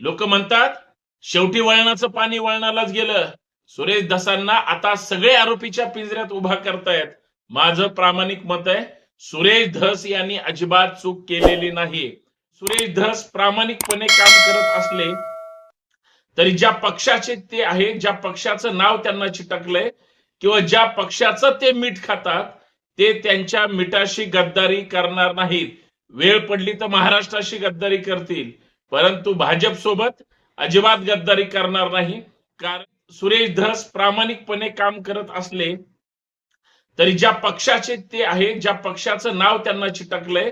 लोक म्हणतात शेवटी वळणाचं पाणी वळणालाच गेलं. सुरेश धसांना आता सगळे आरोपीच्या पिंजऱ्यात उभा करतायत. माझं प्रामाणिक मत आहे सुरेश धस यांनी अजिबात चूक केलेली नाही. सुरेश धस प्रामाणिकपणे काम करत असले तरी ज्या पक्षाचे ते आहे ज्या पक्षाचं नाव त्यांना चिटकलंय किंवा ज्या पक्षाचं ते मीठ खातात ते त्यांच्या मिठाशी गद्दारी करणार नाहीत. वेळ पडली तर महाराष्ट्राशी गद्दारी करतील. परंतु भाजप सोबत अजिबात गद्दारी करणार नाही. कारण सुरेश धस प्रामाणिकपणे काम करत असले तरी ज्या पक्षाचे ते आहे ज्या पक्षाचं नाव त्यांना चिटकलंय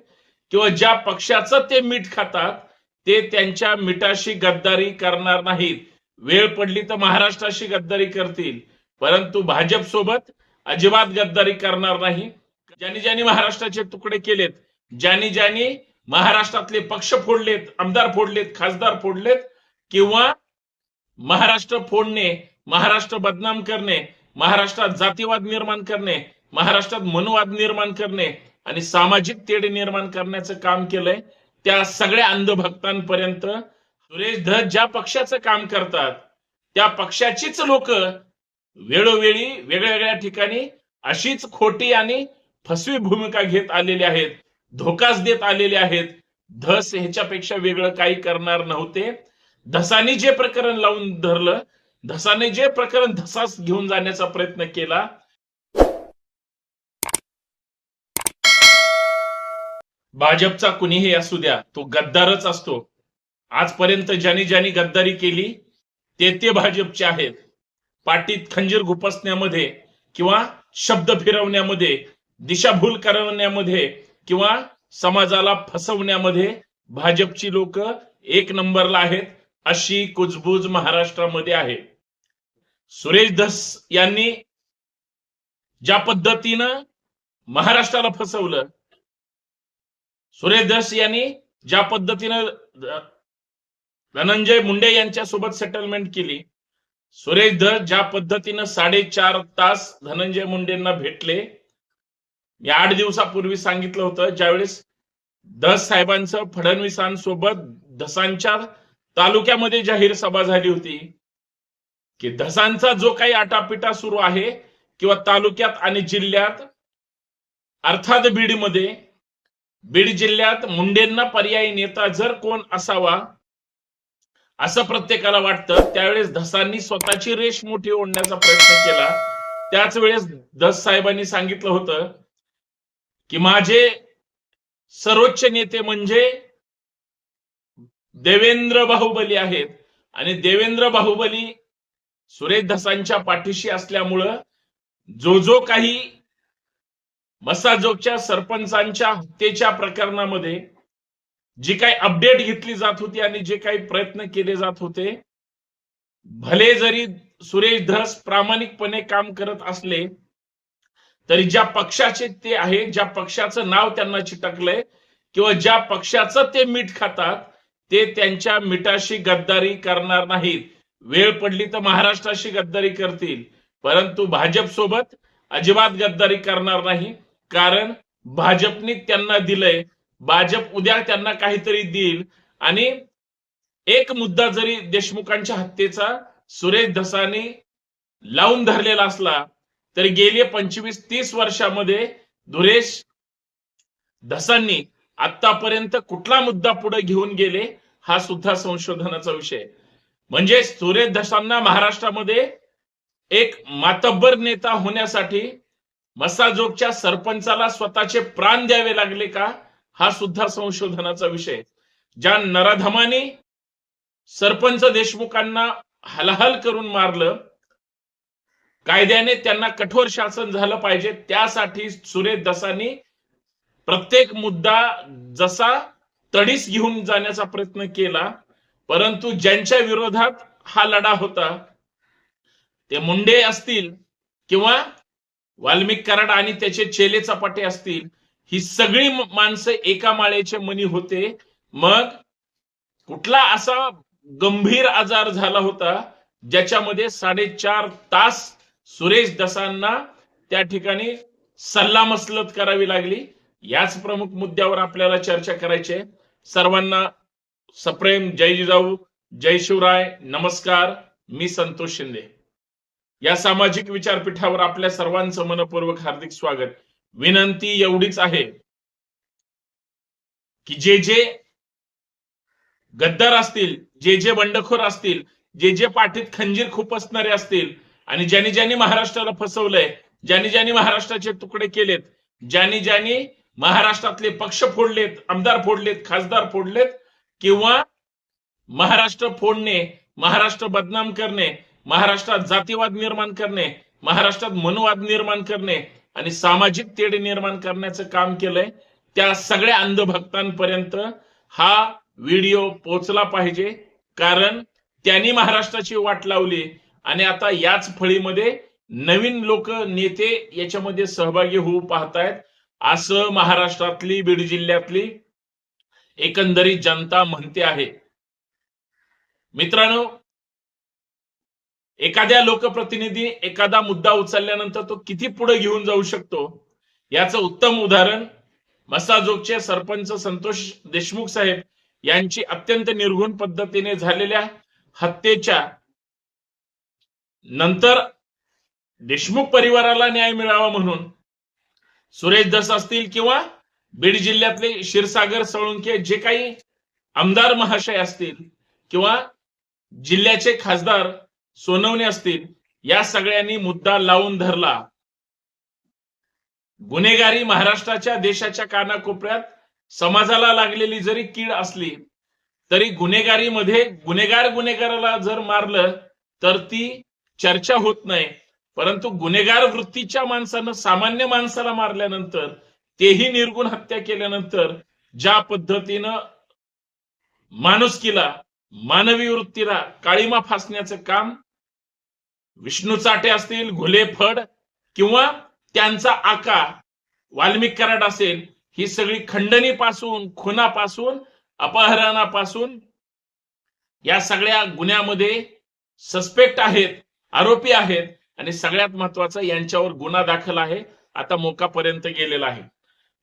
किंवा ज्या पक्षाचं ते मीठ खातात ते त्यांच्या मिठाशी गद्दारी करणार नाहीत. वेळ पडली तर महाराष्ट्राशी गद्दारी करतील. परंतु भाजप सोबत अजिबात गद्दारी करणार नाही. ज्यांनी ज्यांनी महाराष्ट्राचे तुकडे केलेत ज्यांनी ज्यांनी महाराष्ट्रातले पक्ष फोडलेत आमदार फोडलेत खासदार फोडलेत किंवा महाराष्ट्र फोडणे महाराष्ट्र बदनाम करणे महाराष्ट्रात जातीवाद निर्माण करणे महाराष्ट्रात मनुवाद निर्माण करणे आणि सामाजिक तेढ निर्माण करण्याचं काम केलंय त्या सगळ्या अंधभक्तांपर्यंत सुरेश धस ज्या पक्षाचं काम करतात त्या पक्षाचीच लोक वेळोवेळी वेगळ्या वेगळ्या ठिकाणी अशीच खोटी आणि फसवी भूमिका घेत आलेली आहेत. धोकाच देत आलेले आहेत. धस ह्याच्यापेक्षा वेगळं काही करणार नव्हते. धसाने जे प्रकरण लावून धरलं धसाने जे प्रकरण धसास घेऊन जाण्याचा प्रयत्न केला. भाजपचा कुणीही असू द्या तो गद्दारच असतो. आजपर्यंत ज्यांनी ज्यांनी गद्दारी केली ते ते भाजपचे आहेत. पाटीत खंजीर घुपसण्यामध्ये किंवा शब्द फिरवण्यामध्ये दिशाभूल करवण्यामध्ये किंवा समाजाला फसवण्यामध्ये भाजपची लोक एक नंबरला आहेत अशी कुजबूज महाराष्ट्रामध्ये आहे. सुरेश धस यांनी ज्या पद्धतीनं महाराष्ट्राला फसवलं सुरेश धस यांनी ज्या पद्धतीनं धनंजय मुंडे यांच्या सोबत सेटलमेंट केली सुरेश धस ज्या पद्धतीनं साडेचार तास धनंजय मुंडेंना भेटले मी आठ दिवसापूर्वी सांगितलं होतं ज्यावेळेस धस साहेबांचं फडणवीसांसोबत धसांच्या तालुक्यामध्ये जाहीर सभा झाली होती की धसांचा जो काही आटापिटा सुरू आहे किंवा तालुक्यात आणि जिल्ह्यात अर्थात बीडमध्ये बीड जिल्ह्यात मुंडेंना पर्यायी नेता जर कोण असावा असं प्रत्येकाला वाटतं त्यावेळेस धसांनी स्वतःची रेष मोठी ओढण्याचा प्रयत्न केला. त्याच वेळेस धस साहेबांनी सांगितलं होतं की माझे सर्वोच्च नेते म्हणजे देवेंद्र बाहुबली आहेत. आणि देवेंद्र बाहुबली सुरेश धसांच्या पाठीशी असल्यामुळं जो जो काही मसाजोगच्या सरपंचांच्या हत्येच्या प्रकरणामध्ये जी काही अपडेट घेतली जात होती आणि जे काही प्रयत्न केले जात होते भले जरी सुरेश धस प्रामाणिकपणे काम करत असले तरी ज्या पक्षाचे ते आहे ज्या पक्षाचं नाव त्यांना चिटकलंय किंवा ज्या पक्षाचं ते मीठ खातात ते त्यांच्या मिठाशी गद्दारी करणार नाहीत. वेळ पडली तर महाराष्ट्राशी गद्दारी करतील. परंतु भाजप सोबत अजिबात गद्दारी करणार नाही कारण भाजपने त्यांना दिलंय. भाजप उद्या त्यांना काहीतरी देईल. आणि एक मुद्दा जरी देशमुखांच्या हत्येचा सुरेश धसानी लावून धरलेला असला तरी गेली पंचवीस तीस वर्षामध्ये धुरेश धसांनी आतापर्यंत कुठला मुद्दा पुढे घेऊन गेले हा सुद्धा संशोधनाचा विषय. म्हणजे सुरेश धसांना महाराष्ट्रामध्ये एक मातब्बर नेता होण्यासाठी मसाजोगच्या सरपंचाला स्वतःचे प्राण द्यावे लागले का हा सुद्धा संशोधनाचा विषय. ज्या नराधमाने सरपंच देशमुखांना हलहल करून मारलं कायद्याने त्यांना कठोर शासन झालं पाहिजे. त्यासाठी सुरेश दसांनी प्रत्येक मुद्दा जसा तडीस घेऊन जाण्याचा प्रयत्न केला परंतु ज्यांच्या विरोधात हा लढा होता ते मुंडे असतील किंवा वाल्मिक कराड आणि त्याचे चेले चपाटे असतील ही सगळी माणसं एका माळेचे मनी होते. मग कुठला असा गंभीर आजार झाला होता ज्याच्यामध्ये साडेचार तास सुरेश दसांना त्या ठिकाणी सल्लामसलत करावी लागली. याच प्रमुख मुद्द्यावर आपल्याला चर्चा करायची आहे. सर्वांना सप्रेम जय जिजाऊ जय शिवराय नमस्कार. मी संतोष शिंदे. या सामाजिक विचारपीठावर आपल्या सर्वांचं मनपूर्वक हार्दिक स्वागत. विनंती एवढीच आहे की जे जे गद्दार असतील जे जे बंडखोर असतील जे जे पाठीत खंजीर खुपसणारे असतील आणि ज्यांनी ज्यांनी महाराष्ट्राला फसवलंय ज्यांनी ज्यांनी महाराष्ट्राचे तुकडे केलेत ज्यांनी ज्यांनी महाराष्ट्रातले पक्ष फोडलेत आमदार फोडलेत खासदार फोडलेत किंवा महाराष्ट्र फोडणे महाराष्ट्र बदनाम करणे महाराष्ट्रात जातीवाद निर्माण करणे महाराष्ट्रात मनुवाद निर्माण करणे आणि सामाजिक तेढ निर्माण करण्याचं काम केलंय त्या सगळ्या अंधभक्तांपर्यंत हा व्हिडिओ पोचला पाहिजे. कारण त्यांनी महाराष्ट्राची वाट लावली. आणि आता याच फळीमध्ये नवीन लोक नेते याच्यामध्ये सहभागी होऊ पाहतायत. असं महाराष्ट्रातली बीड जिल्ह्यातली एकंदरीत जनता म्हणते आहे. मित्रांनो एखाद्या लोकप्रतिनिधी एखादा मुद्दा उचलल्यानंतर तो किती पुढे घेऊन जाऊ शकतो? याचं उत्तम उदाहरण मसाजोगचे सरपंच संतोष देशमुख साहेब यांची अत्यंत निर्घुण पद्धतीने झालेल्या हत्येच्या नंतर देशमुख परिवाराला न्याय मिळावा म्हणून सुरेश दस असतील किंवा बीड जिल्ह्यातले क्षीरसागर सळुंके जे काही आमदार महाशय असतील किंवा जिल्ह्याचे खासदार सोनवणे असतील या सगळ्यांनी मुद्दा लावून धरला. गुन्हेगारी महाराष्ट्राच्या देशाच्या कानाकोपऱ्यात समाजाला लागलेली जरी कीड असली तरी गुन्हेगारीमध्ये गुन्हेगार गुन्हेगाराला जर मारलं तर ती चर्चा होत नाही. परंतु गुन्हेगार वृत्तीच्या माणसानं सामान्य माणसाला मारल्यानंतर तेही निर्गुण हत्या केल्यानंतर ज्या पद्धतीनं माणुसकीला मानवी वृत्तीला काळीमा फासण्याचं काम विष्णू चाटे असतील घुले फड किंवा त्यांचा आका वाल्मिक कराड असेल ही सगळी खंडणीपासून खुनापासून अपहरणापासून या सगळ्या गुन्ह्यामध्ये सस्पेक्ट आहेत. आरोपी आहेत आणि सगळ्यात महत्वाचं यांच्यावर गुन्हा दाखल आहे. आता मोकापर्यंत गेलेला आहे.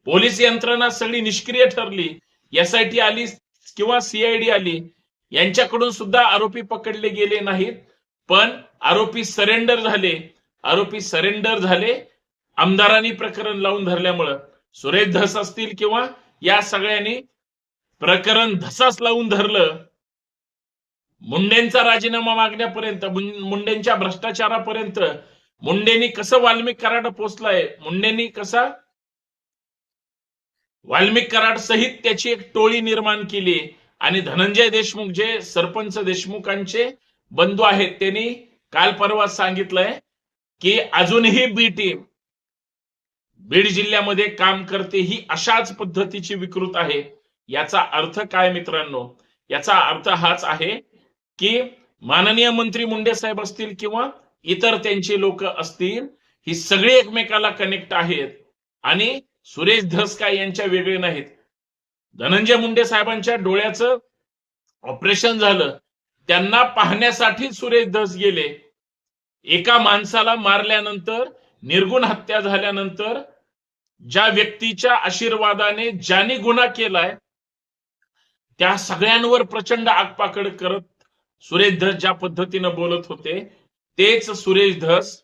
पोलीस यंत्रणा सगळी निष्क्रिय ठरली. एसआयटी आली किंवा सीआयडी आली यांच्याकडून सुद्धा आरोपी पकडले गेले नाहीत. पण आरोपी सरेंडर झाले. आरोपी सरेंडर झाले. आमदारांनी प्रकरण लावून धरल्यामुळं. सुरेश धस असतील किंवा या सगळ्यांनी प्रकरण धसास लावून धरलं मुंडेंचा राजीनामा मागण्यापर्यंत मुंडेंच्या भ्रष्टाचारापर्यंत मुंडेंनी कसं वाल्मिक कराड पोचलाय मुंडेंनी कसा? वाल्मिक कराड सहित त्याची एक टोळी निर्माण केली. आणि धनंजय देशमुख जे सरपंच देशमुखांचे बंधू आहेत त्यांनी काल परवा सांगितलंय की अजूनही बी टीम बीड जिल्ह्यामध्ये काम करते ही अशाच पद्धतीची विकृत आहे. याचा अर्थ काय मित्रांनो? याचा अर्थ हाच आहे की माननीय मंत्री मुंडे साहेब असतील किंवा इतर त्यांचे लोक असतील ही सगळी एकमेकाला कनेक्ट आहेत. आणि सुरेश धसकाय यांच्या वेगळे नाहीत. धनंजय मुंडे साहेबांच्या डोळ्याचं ऑपरेशन झालं. त्यांना पाहण्यासाठी सुरेश धस गेले. एका माणसाला मारल्यानंतर निर्गुण हत्या झाल्यानंतर ज्या व्यक्तीच्या आशीर्वादाने ज्याने गुन्हा केलाय त्या सगळ्यांवर प्रचंड आगपाकड करत सुरेश धस ज्या पद्धतीनं बोलत होते तेच सुरेश धस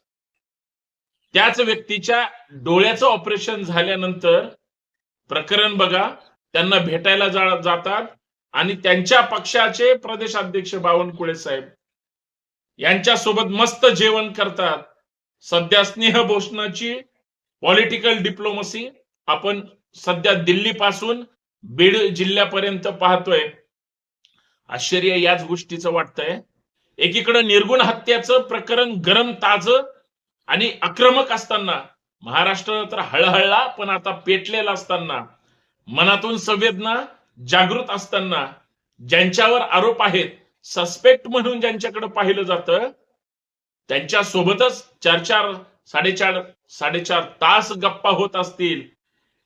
त्याच व्यक्तीच्या डोळ्याचं ऑपरेशन झाल्यानंतर प्रकरण बघा त्यांना भेटायला जातात आणि त्यांच्या पक्षाचे प्रदेशाध्यक्ष बावनकुळे साहेब यांच्या सोबत मस्त जेवण करतात. सध्या स्नेहभूषणाची पॉलिटिकल डिप्लोमसी आपण सध्या दिल्ली पासून बीड जिल्ह्यापर्यंत पाहतोय. आश्चर्य याच गोष्टीचं वाटतंय. एकीकडे निर्गुण हत्याचं प्रकरण गरम ताज आणि आक्रमक असताना महाराष्ट्र तर हळहळला पण आता पेटलेला असताना मनातून संवेदना जागृत असताना ज्यांच्यावर आरोप आहेत सस्पेक्ट म्हणून ज्यांच्याकडे पाहिलं जातं त्यांच्या सोबतच चार चार साडेचार साडेचार तास गप्पा होत असतील.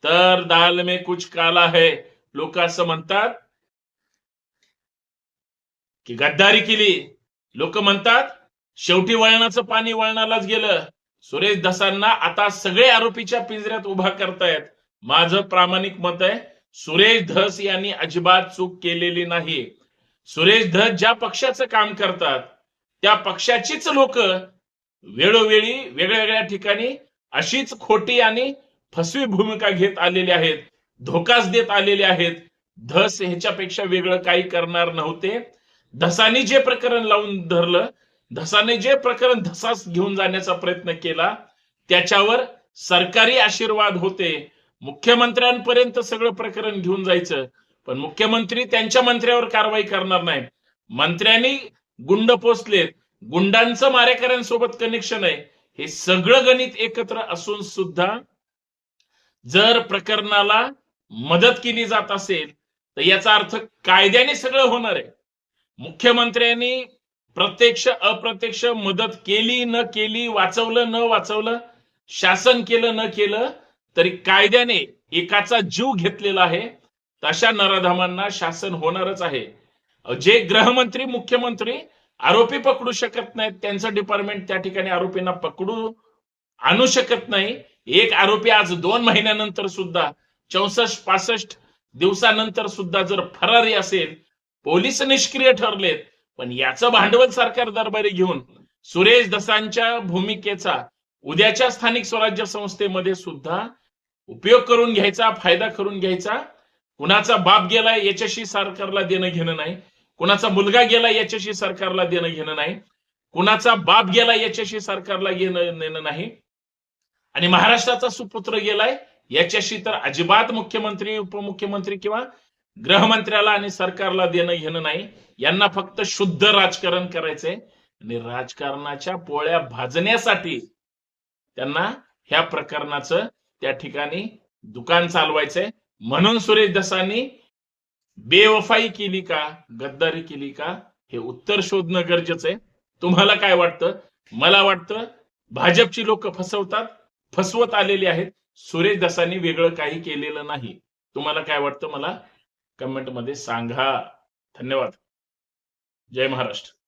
तर दाल में कुछ काला है लोक असं म्हणतात की गद्दारी केली. लोक म्हणतात शेवटी वळणाचं पाणी वळणालाच गेलं. सुरेश धसांना आता सगळे आरोपीच्या पिंजऱ्यात उभा करतायत. माझं प्रामाणिक मत आहे सुरेश धस यांनी अजिबात चूक केलेली नाही. सुरेश धस ज्या पक्षाचं काम करतात त्या पक्षाचीच लोक वेळोवेळी वेगळ्या वेगळ्या ठिकाणी अशीच खोटी आणि फसवी भूमिका घेत आलेले आहेत धोकाच देत आलेले आहेत. धस ह्याच्यापेक्षा वेगळं काही करणार नव्हते. धसाने जे प्रकरण लावून धरलं धसाने जे प्रकरण धसास घेऊन जाण्याचा प्रयत्न केला त्याच्यावर सरकारी आशीर्वाद होते. मुख्यमंत्र्यांपर्यंत सगळं प्रकरण घेऊन जायचं पण मुख्यमंत्री त्यांच्या मंत्र्यावर कारवाई करणार नाही मंत्र्यांनी गुंड पोचलेत गुंडांचं मारेकऱ्यांसोबत कनेक्शन आहे. हे सगळं गणित एकत्र असून सुद्धा जर प्रकरणाला मदत केली जात असेल तर याचा अर्थ कायद्याने सगळं होणार आहे. मुख्यमंत्र्यांनी प्रत्यक्ष अप्रत्यक्ष मदत केली न केली वाचवलं न वाचवलं शासन केलं न केलं तरी कायद्याने एकाचा जीव घेतलेला आहे. तशा नराधामांना शासन होणारच आहे. जे गृहमंत्री मुख्यमंत्री आरोपी पकडू शकत नाहीत त्यांचं डिपार्टमेंट त्या ठिकाणी आरोपींना पकडू आणू शकत नाही. एक आरोपी आज दोन महिन्यानंतर सुद्धा चौसष्ट पासष्ट दिवसानंतर सुद्धा जर फरारी असेल पोलीस निष्क्रिय ठरलेत. पण याचं भांडवल सरकार दरबारी घेऊन सुरेश दसांच्या भूमिकेचा उद्याच्या स्थानिक स्वराज्य संस्थेमध्ये सुद्धा उपयोग करून घ्यायचा फायदा करून घ्यायचा. कुणाचा बाप गेलाय याच्याशी सरकारला देणं घेणं नाही. कुणाचा मुलगा गेला याच्याशी सरकारला देणं घेणं नाही. कुणाचा बाप गेला याच्याशी सरकारला घेणं देणं नाही. आणि महाराष्ट्राचा सुपुत्र गेलाय याच्याशी तर अजिबात मुख्यमंत्री उपमुख्यमंत्री किंवा गृहमंत्र्याला आणि सरकारला देणं घेणं नाही. यांना फक्त शुद्ध राजकारण करायचंय. आणि राजकारणाच्या पोळ्या भाजण्यासाठी त्यांना ह्या प्रकरणाचं त्या ठिकाणी दुकान चालवायचंय. म्हणून सुरेश दसांनी बेवफाई केली का? गद्दारी केली का? हे उत्तर शोधणं गरजेचं आहे. तुम्हाला काय वाटतं? मला वाटतं भाजपची लोक फसवतात फसवत आलेली आहेत. सुरेश दसांनी वेगळं काही केलेलं नाही. तुम्हाला काय वाटतं? मला कमेंटमध्ये सांगा. धन्यवाद. जय महाराष्ट्र.